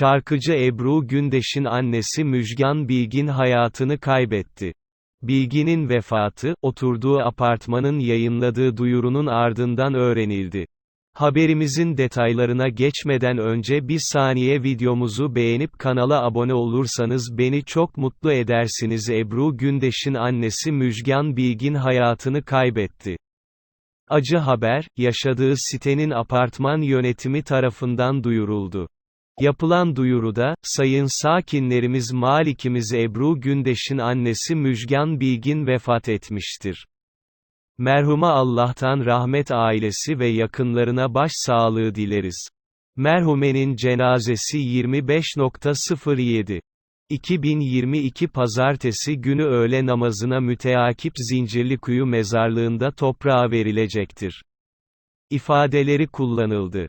Şarkıcı Ebru Gündeş'in annesi Müjgan Bilgin hayatını kaybetti. Bilgin'in vefatı, oturduğu apartmanın yayınladığı duyurunun ardından öğrenildi. Haberimizin detaylarına geçmeden önce bir saniye videomuzu beğenip kanala abone olursanız beni çok mutlu edersiniz. Ebru Gündeş'in annesi Müjgan Bilgin hayatını kaybetti. Acı haber, yaşadığı sitenin apartman yönetimi tarafından duyuruldu. Yapılan duyuruda, sayın sakinlerimiz malikimiz Ebru Gündeş'in annesi Müjgan Bilgin vefat etmiştir. Merhuma Allah'tan rahmet ailesi ve yakınlarına baş sağlığı dileriz. Merhumenin cenazesi 25.07. 2022 Pazartesi günü öğle namazına müteakip Zincirlikuyu mezarlığında toprağa verilecektir. İfadeleri kullanıldı.